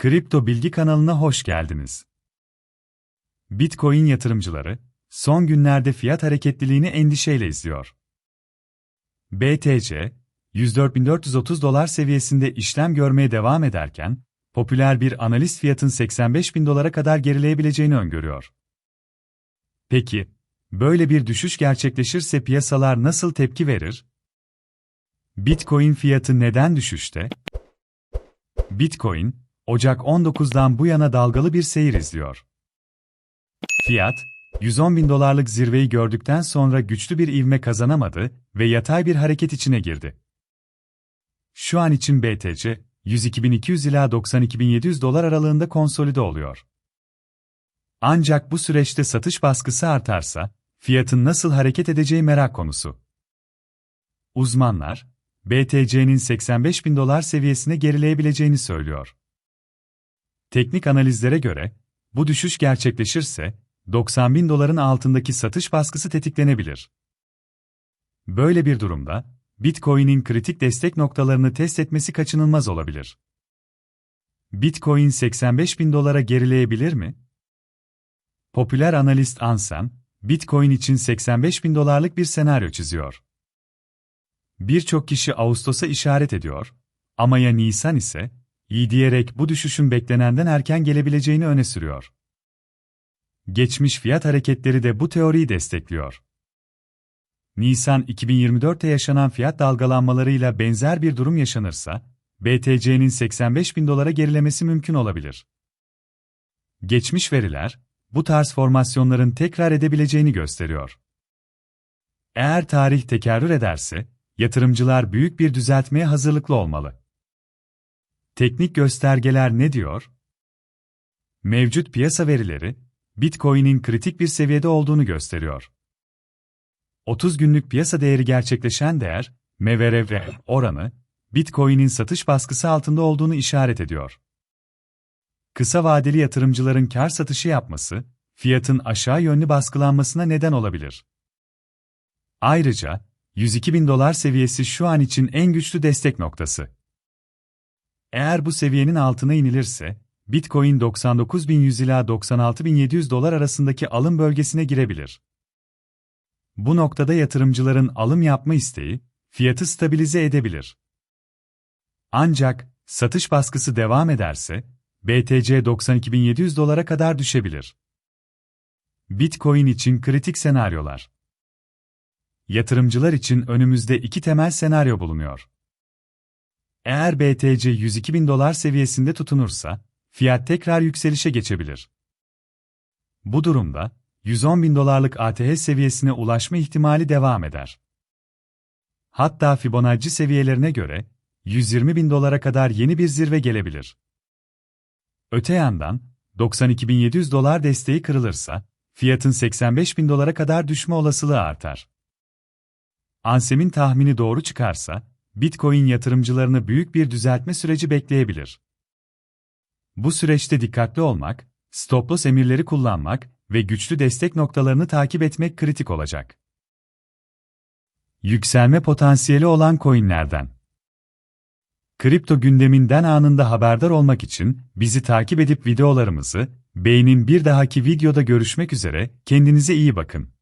Kripto Bilgi kanalına hoş geldiniz. Bitcoin yatırımcıları, son günlerde fiyat hareketliliğini endişeyle izliyor. BTC, 104.430 dolar seviyesinde işlem görmeye devam ederken, popüler bir analist fiyatın 85.000 dolara kadar gerileyebileceğini öngörüyor. Peki, böyle bir düşüş gerçekleşirse piyasalar nasıl tepki verir? Bitcoin fiyatı neden düşüşte? Bitcoin, Ocak 19'dan bu yana dalgalı bir seyir izliyor. Fiyat, 110 bin dolarlık zirveyi gördükten sonra güçlü bir ivme kazanamadı ve yatay bir hareket içine girdi. Şu an için BTC, 102.200 ila 92.700 dolar aralığında konsolide oluyor. Ancak bu süreçte satış baskısı artarsa, fiyatın nasıl hareket edeceği merak konusu. Uzmanlar, BTC'nin 85 bin dolar seviyesine gerileyebileceğini söylüyor. Teknik analizlere göre, bu düşüş gerçekleşirse, 90 bin doların altındaki satış baskısı tetiklenebilir. Böyle bir durumda, Bitcoin'in kritik destek noktalarını test etmesi kaçınılmaz olabilir. Bitcoin 85 bin dolara gerileyebilir mi? Popüler analist Ansen, Bitcoin için 85 bin dolarlık bir senaryo çiziyor. Birçok kişi Ağustos'a işaret ediyor, ama ya Nisan ise, iyi diyerek bu düşüşün beklenenden erken gelebileceğini öne sürüyor. Geçmiş fiyat hareketleri de bu teoriyi destekliyor. Nisan 2024'te yaşanan fiyat dalgalanmalarıyla benzer bir durum yaşanırsa, BTC'nin 85 bin dolara gerilemesi mümkün olabilir. Geçmiş veriler, bu tarz formasyonların tekrar edebileceğini gösteriyor. Eğer tarih tekerrür ederse, yatırımcılar büyük bir düzeltmeye hazırlıklı olmalı. Teknik göstergeler ne diyor? Mevcut piyasa verileri, Bitcoin'in kritik bir seviyede olduğunu gösteriyor. 30 günlük piyasa değeri gerçekleşen değer, MVRV oranı, Bitcoin'in satış baskısı altında olduğunu işaret ediyor. Kısa vadeli yatırımcıların kar satışı yapması, fiyatın aşağı yönlü baskılanmasına neden olabilir. Ayrıca, 102 bin dolar seviyesi şu an için en güçlü destek noktası. Eğer bu seviyenin altına inilirse, Bitcoin 99.100 ila 96.700 dolar arasındaki alım bölgesine girebilir. Bu noktada yatırımcıların alım yapma isteği, fiyatı stabilize edebilir. Ancak, satış baskısı devam ederse, BTC 92.700 dolara kadar düşebilir. Bitcoin için kritik senaryolar. Yatırımcılar için önümüzde iki temel senaryo bulunuyor. Eğer BTC 102.000 dolar seviyesinde tutunursa, fiyat tekrar yükselişe geçebilir. Bu durumda, 110 bin dolarlık ATH seviyesine ulaşma ihtimali devam eder. Hatta Fibonacci seviyelerine göre, 120 bin dolara kadar yeni bir zirve gelebilir. Öte yandan, 92.700 dolar desteği kırılırsa, fiyatın 85 bin dolara kadar düşme olasılığı artar. Ansem'in tahmini doğru çıkarsa, Bitcoin yatırımcılarını büyük bir düzeltme süreci bekleyebilir. Bu süreçte dikkatli olmak, stop loss emirleri kullanmak ve güçlü destek noktalarını takip etmek kritik olacak. Yükselme potansiyeli olan coinlerden. Kripto gündeminden anında haberdar olmak için bizi takip edip videolarımızı beğenin bir dahaki videoda görüşmek üzere kendinize iyi bakın.